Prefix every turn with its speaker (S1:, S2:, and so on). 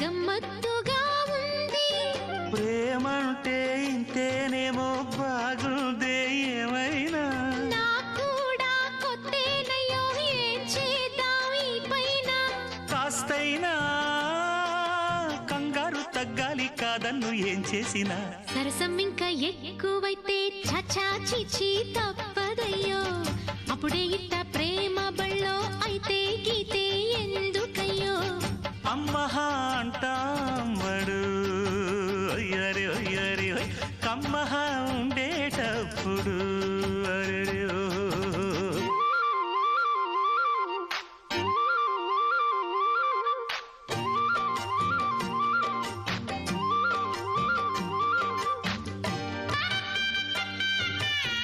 S1: గమ్మత్తుగా ఉంది. ప్రేమంటే ఇంతేనేమో బాగుందే ఏమైనా? కూడా కొత్తేనయ్యో ఏం కంగారు తగ్గాలి కాదన్ను ఏం చేసినా?
S2: సరసం ఇంకా ఎక్కువైతే చచా చిచి తప్పదయ్యో. అప్పుడే ఇంత ప్రేమ బళ్ళో అయితే గీతే ఎందుకయ్యో?
S1: అమ్మహా కమ్మహ ఉండేటప్పుడు